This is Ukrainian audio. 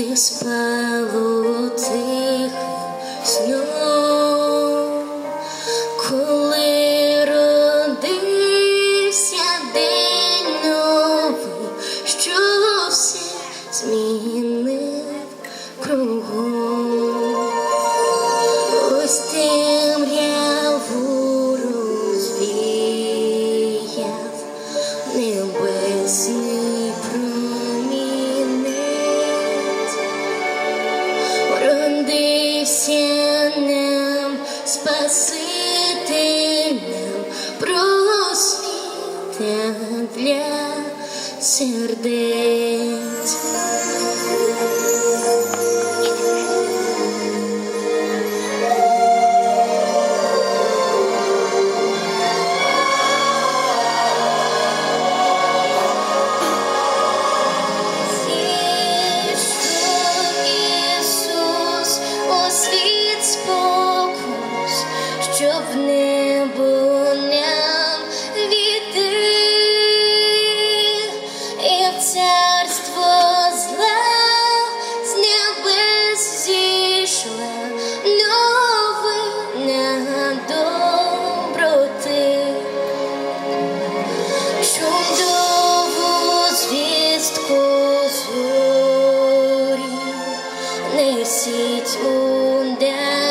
Ти спала тих сном, коли родився день новий, що все змінилося. Спасителем просвіта для сердець. щоб не було нам віти і в царство зла з небес зійшла новина доброти, чудову звістку зорі несіть у далі.